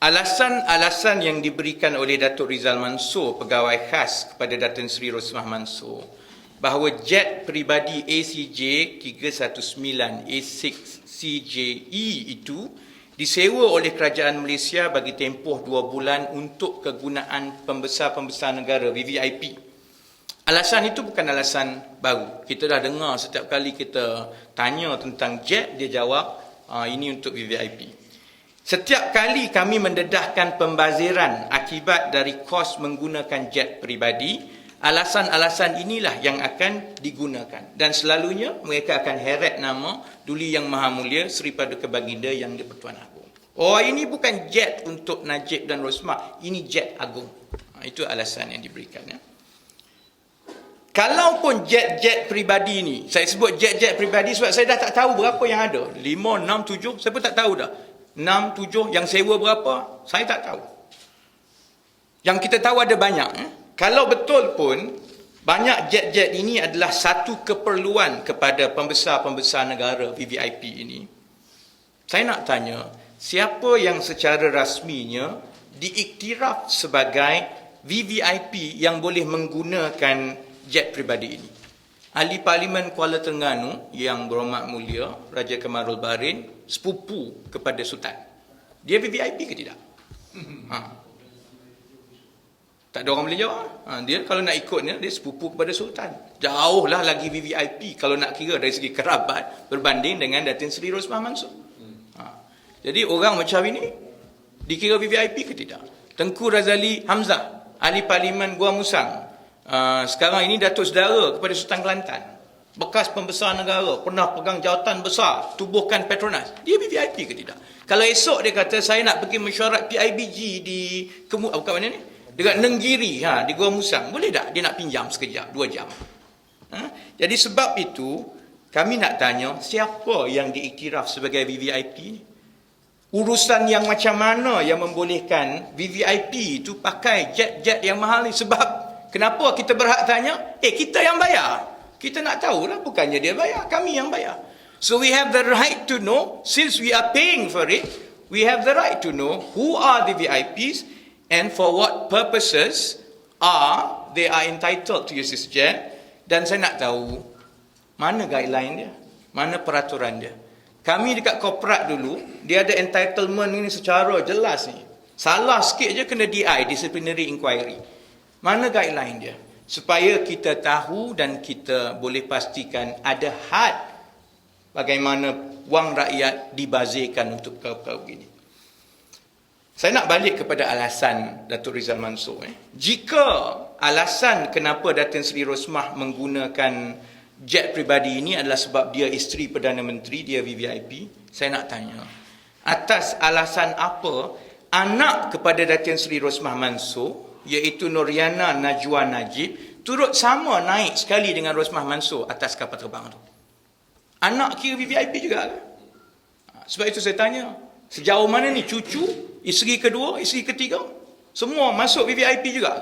Alasan-alasan yang diberikan oleh Datuk Rizal Mansur, pegawai khas kepada Datin Seri Rosmah Mansur, bahawa jet peribadi ACJ 319 A6 CJE itu disewa oleh kerajaan Malaysia bagi tempoh dua bulan untuk kegunaan pembesar-pembesar negara VVIP. Alasan itu bukan alasan baru. Kita dah dengar setiap kali kita tanya tentang jet, dia jawab ah, ini untuk VVIP. Setiap kali kami mendedahkan pembaziran akibat dari kos menggunakan jet peribadi, alasan-alasan inilah yang akan digunakan. Dan selalunya mereka akan heret nama Duli Yang Maha Mulia Seri Paduka Baginda Yang di-Pertuan Agong. Oh ini bukan jet untuk Najib dan Rosmah, ini jet agung. Ha, itu alasan yang diberikan. Ya. Kalaupun jet-jet peribadi ni, saya sebut jet-jet peribadi sebab saya dah tak tahu berapa yang ada. 5, 6, 7, saya pun tak tahu dah. 6, 7, yang sewa berapa, saya tak tahu. Yang kita tahu ada banyak. Eh? Kalau betul pun, banyak jet-jet ini adalah satu keperluan kepada pembesar-pembesar negara VVIP ini. Saya nak tanya, siapa yang secara rasminya diiktiraf sebagai VVIP yang boleh menggunakan jet peribadi ini? Ahli Parlimen Kuala Terengganu yang berhormat mulia Raja Kamarul Barin sepupu kepada Sultan. Dia VVIP ke tidak? Ha. Tak ada orang boleh jawab. Ha, dia kalau nak ikutnya dia sepupu kepada Sultan. Jauhlah lagi VVIP kalau nak kira dari segi kerabat berbanding dengan Datin Seri Rosmah Mansur. Ha. Jadi orang macam ini dikira VVIP ke tidak? Tengku Razali Hamzah, ahli parlimen Gua Musang, Uh, sekarang ini Datuk Sedara kepada Sultan Kelantan. Bekas pembesar negara, pernah pegang jawatan besar, tubuhkan Petronas. Dia VVIP ke tidak? Kalau esok dia kata, saya nak pergi mesyuarat PIBG di, Kemu, bukan mana ni? Dekat Nenggiri, ha, di Gua Musang. Boleh tak dia nak pinjam sekejap, dua jam? Ha? Jadi sebab itu, kami nak tanya, siapa yang diiktiraf sebagai VVIP? Urusan yang macam mana yang membolehkan VVIP itu pakai jet-jet yang mahal ni? Sebab Kenapa kita berhak tanya? Eh, kita yang bayar. Kita nak tahu lah, bukannya dia bayar, kami yang bayar. So we have the right to know, since we are paying for it, we have the right to know who are the VIPs and for what purposes are they are entitled to use this jet. Dan saya nak tahu, mana guideline dia? Mana peraturan dia? Kami dekat korporat dulu, dia ada entitlement ini secara jelas ni. Salah sikit je kena DI, disciplinary inquiry. Mana guideline dia? Supaya kita tahu dan kita boleh pastikan ada had bagaimana wang rakyat dibazirkan untuk perkara begini. Saya nak balik kepada alasan Datuk Rizal Mansur. Eh. Jika alasan kenapa Datin Seri Rosmah menggunakan jet pribadi ini adalah sebab dia isteri Perdana Menteri, dia VVIP, saya nak tanya. Atas alasan apa anak kepada Datin Seri Rosmah Mansur iaitu Noriana Najwa Najib turut sama naik sekali dengan Rosmah Mansur atas kapal terbang tu. Anak kira VVIP juga ke? Ha, sebab itu saya tanya, sejauh mana ni cucu, isteri kedua, isteri ketiga, semua masuk VVIP juga